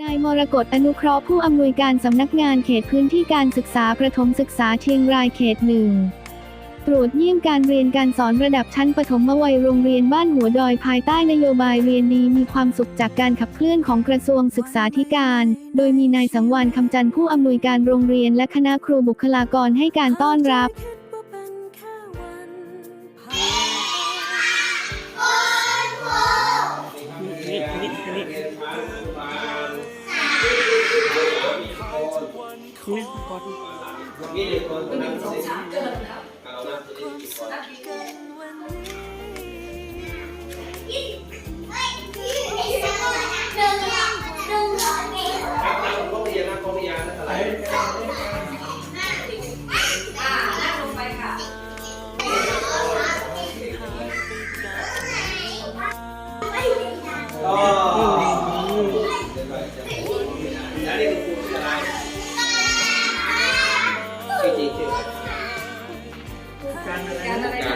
นายมรกตอนุเคราะห์ผู้อำนวยการสำนักงานเขตพื้นที่การศึกษาประถมศึกษาเชียงรายเขตหนึ่งตรวจเยี่ยมการเรียนการสอนระดับชั้นประถมวัยโรงเรียนบ้านหัวดอยภายใต้นโยบายเรียนดีมีความสุขจากการขับเคลื่อนของกระทรวงศึกษาธิการ โดยมีนายสังวานคำจันทร์ผู้อำนวยการโรงเรียนและคณะครูบุคลากรให้การต้อนรับ คุยก่อนจะไขว้คว้าด้วยใจเดี